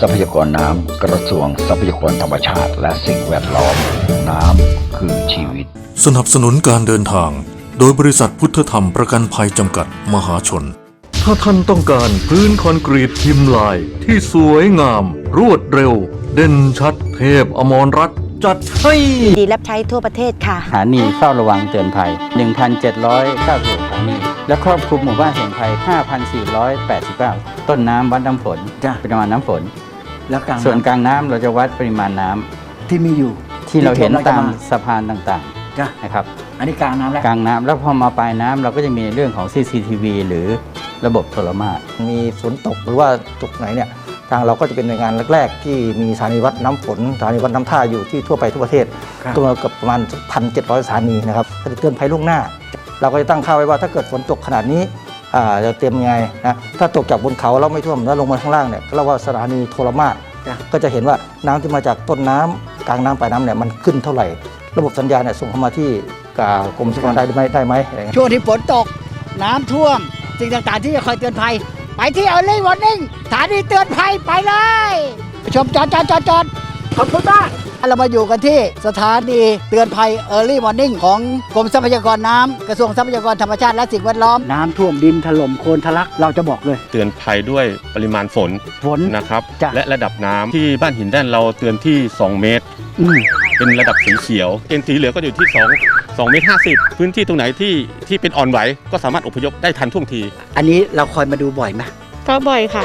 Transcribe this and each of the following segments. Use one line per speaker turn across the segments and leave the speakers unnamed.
ทรัพยากรน้ำกระทรวงทรัพยากรธรรมชาติ และสิ่งแวดล้อม น้ำคือชีวิต
สนับสนุนการเดินทาง โดยบริษัทพุทธธรรมประกันภัยจำกัดมหาชน ถ้าท่านต้องการพื้นคอนกรีตพิมพ์ลาย ที่สวยงาม รวดเร็ว เด่นชัด เทพอมรรัตน์จัดให้
ดีรับใช้ทั่วประเทศค่ะ
สถานีเฝ้าระวังเตือนภัย 1,790สถานี และครอบคลุมหมู่บ้านเสี่ยงภัย 5,489 ต้นน้ำวัดน้ำฝน
จ้ะ
ปริมาณน้ำฝน
แล้วกลาง
ส่วน
น้
กลางน้ำเราจะวัดปริมาณน้ำำ
ที่มีอยู่
ที่เราเห็น
ที่ท่ว
ตาม
แล้วจะ
สะพานต่าง
จ้ะ
ๆนะครับ
อันนี้กลางน้ำแล้ว
กลางน้ำแล้วพอมาปลายน้ำเราก็จะมีเรื่องของ CCTV หรือระบบโทรมาตร
มีฝนตกหรือว่าจุดไหนเนี่ยทางเราก็จะเป็นหน่วยงานแรกๆ ที่มีสถานีวัดน้ำฝนสถานีวัดน้ำท่าอยู่ที่ทั่วไปทั่วประเทศ
ครับ
ตัวเกือบประมาณพันเจ็ดร้อยสถานีนะครับก็จะเตือนภัยล่วงหน้า เราก็จะตั้งค่าไว้ว่าถ้าเกิดฝนตกขนาดนี้อ่า จะเตรียมยังไงนะถ้าตกจากบนเขาแล้วไม่ท่วมแล้วลงมาข้างล่างเนี่ยก็เรียกว่าสถานีโทรมาตร
จ้ะ
ก็จะเห็นว่าน้ำที่มาจากต้นน้ำกลางน้ำปลายน้ำเนี่ยมันขึ้นเท่าไหร่ ระบบสัญญาณเนี่ยส่งเข้ามาที่อ่ากรมสรรพากรได้ไหมได้ไหมอะไรเงี้ย
ช่วงที่ฝนตกน้ำท่วมสิ่งต่างๆที่จะคอยเตือนภัย ไปที่เอ r ลี่วอร์นิ่งสถานีเตือนภัยไปเลยไปชมจอดจอดจอดจอด ขอบคุณมากเรามาอยู่กันที่สถานีเตือนภัย Early Warning ของกรมทรัพยากรน้ำกระทรวงทรัพยากรธรรมชาติและสิ่งแวดล้อม น้ำท่วมดินถล่มโคลนทะลักเราจะบอกเลย
เตือนภัยด้วยปริมาณฝน
ฝน
นะครับ
จ้ะ
และระดับน้ำที่บ้านหินแดนเราเตือนที่ 2 เมตร
อืม
เป็นระดับสีเขียวเกณฑ์สีเหลืองก็อยู่ที่ 2 2เมตร50 พื้นที่ตรงไหนที่ที่เป็นอ่อนไหว ก็สามารถอพยพได้ทันท่วงที
อันนี้เราคอยมาดูบ่อยไหม
ก็บ่อยค่ะ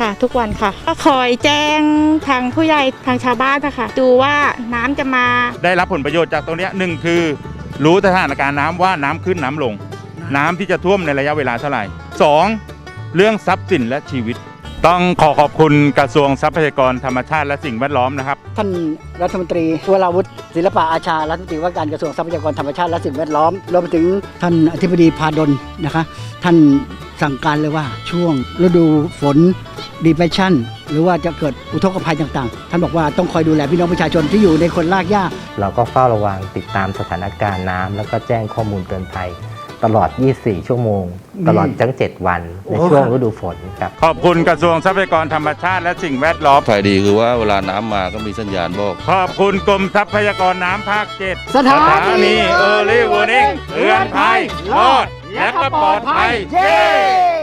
ค่ะ ทุกวันค่ะ ก็คอยแจ้งทางผู้ใหญ่ทางชาวบ้านนะคะดูว่าน้ำจะมา
ได้รับผลประโยชน์จากตรงเนี้ยหนึ่งคือ รู้สถานการณ์น้ำว่าน้ำขึ้นน้ำลง น้ำที่จะท่วมในระยะเวลาเท่าไหร่สองเรื่องทรัพย์สินและชีวิต ต้องขอขอบคุณกระทรวงทรัพยากรธรรมชาติและสิ่งแวดล้อมนะครับ
ท่านรัฐมนตรีวราวุฒิศิลปะอาชารัฐมนตรีว่าการกระทรวงทรัพยากรธรรมชาติและสิ่งแวดล้อมรวมไปถึงท่านอธิบดีพาดลนะคะ ท่านสั่งการเลยว่าช่วงฤดูฝนดีเพชชั่นหรือว่าจะเกิดอุทกภัยต่างๆ ท่านบอกว่าต้องคอยดูแลพี่น้องประชาชนที่อยู่ในคนลากหญ้า
เราก็เฝ้าระวังติดตามสถานการณ์น้ำแล้วก็แจ้งข้อมูลเตือนภัย ตลอด 24 ชั่วโมง ตลอดทั้ง 7 วัน ในช่วงฤดูฝนครับ
ขอบคุณกระทรวงทรัพยากรธรรมชาติและสิ่งแวดล้อม
ฝ่ายดีคือว่าเวลาน้ำมาก็มีสัญญาณบอก
ขอบคุณกรมทรัพยากรน้ำภาคเจ็ด
สถานี
เออร์ลี่วอร์นิ่งเตือนภัยรอดและก็ปลอดภัย
เย้